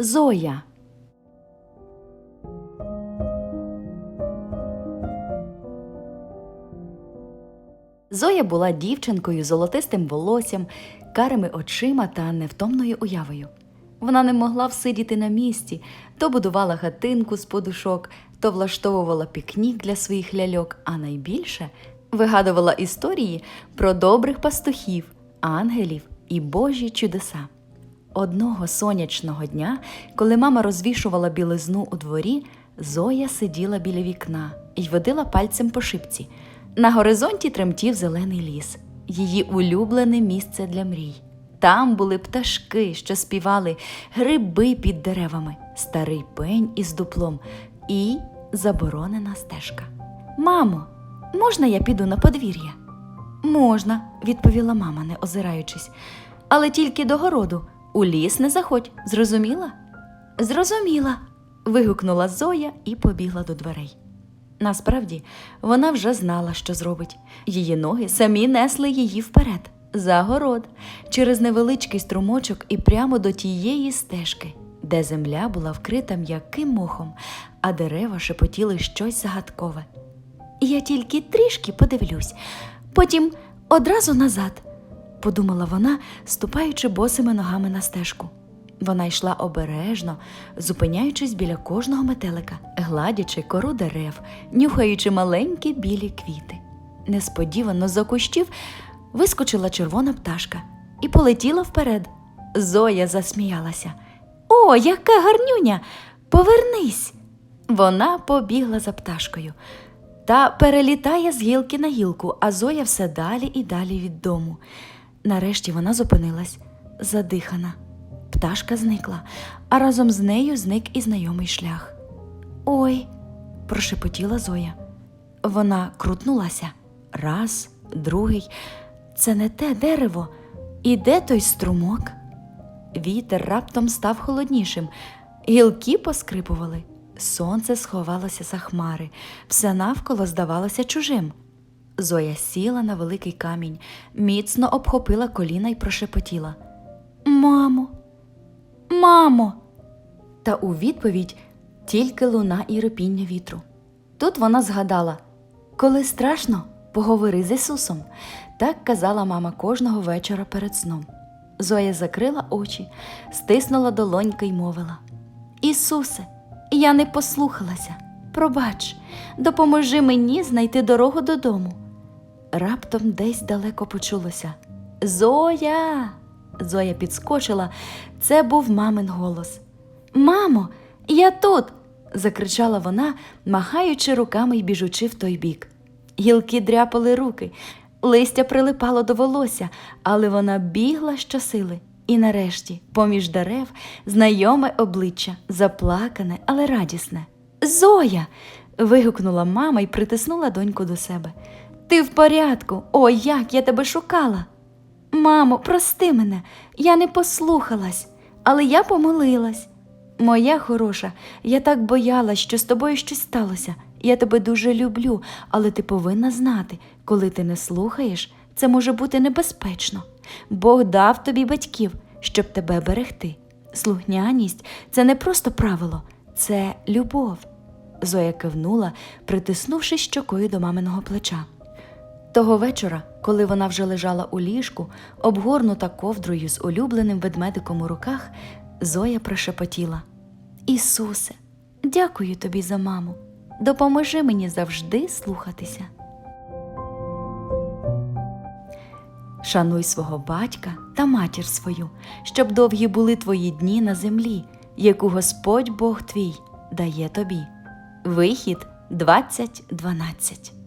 Зоя. Зоя була дівчинкою золотистим волоссям, карими очима та невтомною уявою. Вона не могла всидіти на місці, то будувала хатинку з подушок, то влаштовувала пікнік для своїх ляльок, а найбільше вигадувала історії про добрих пастухів, ангелів і божі чудеса. Одного сонячного дня, коли мама розвішувала білизну у дворі, Зоя сиділа біля вікна і водила пальцем по шипці. На горизонті тремтів зелений ліс, її улюблене місце для мрій. Там були пташки, що співали, гриби під деревами, старий пень із дуплом і заборонена стежка. Мамо, можна я піду на подвір'я? Можна, відповіла мама, не озираючись, але тільки до городу. У ліс не заходь, зрозуміла? Зрозуміла. вигукнула Зоя і побігла до дверей. Насправді, вона вже знала, що зробить. Її ноги самі несли її вперед, за город, через невеличкий струмочок і прямо до тієї стежки, де земля була вкрита м'яким мохом, а дерева шепотіли щось загадкове. Я тільки трішки подивлюсь, потім одразу назад, подумала вона, ступаючи босими ногами на стежку. Вона йшла обережно, зупиняючись біля кожного метелика, гладячи кору дерев, нюхаючи маленькі білі квіти. Несподівано за кущів вискочила червона пташка і полетіла вперед. Зоя засміялася. О, яка гарнюня! Повернись! Вона побігла за пташкою та перелітає з гілки на гілку, а Зоя все далі і далі від дому. Нарешті вона зупинилась, задихана. Пташка зникла, а разом з нею зник і знайомий шлях. Ой, прошепотіла Зоя. Вона крутнулася раз, другий. Це не те дерево. І де той струмок? Вітер раптом став холоднішим, гілки поскрипували, сонце сховалося за хмари, все навколо здавалося чужим. Зоя сіла на великий камінь, міцно обхопила коліна й прошепотіла Мамо, мамо. Та у відповідь тільки луна і репіння вітру. Тут вона згадала коли страшно, поговори з Ісусом. Так казала мама кожного вечора перед сном. Зоя закрила очі, стиснула долоньки й мовила Ісусе, я не послухалася. Пробач, допоможи мені знайти дорогу додому. Раптом десь далеко почулося Зоя. Зоя підскочила. Це був мамин голос. Мамо, я тут. закричала вона, махаючи руками й біжучи в той бік. Гілки дряпали руки, листя прилипало до волосся, але вона бігла щосили. І нарешті, поміж дерев, знайоме обличчя, заплакане, але радісне. Зоя. вигукнула мама і притиснула доньку до себе. Ти в порядку? О, як я тебе шукала. Мамо, прости мене, я не послухалась, але я помолилась. Моя хороша, я так боялась, що з тобою щось сталося. Я тебе дуже люблю, але ти повинна знати, коли ти не слухаєш, це може бути небезпечно. Бог дав тобі батьків, щоб тебе берегти. Слухняність це не просто правило, це любов. Зоя кивнула, притиснувши щокою до маминого плеча. Того вечора, коли вона вже лежала у ліжку, обгорнута ковдрою з улюбленим ведмедиком у руках, Зоя прошепотіла Ісусе, дякую тобі за маму. Допоможи мені завжди слухатися. Шануй свого батька та матір свою, щоб довгі були твої дні на землі, яку Господь Бог твій дає тобі. Вихід 2012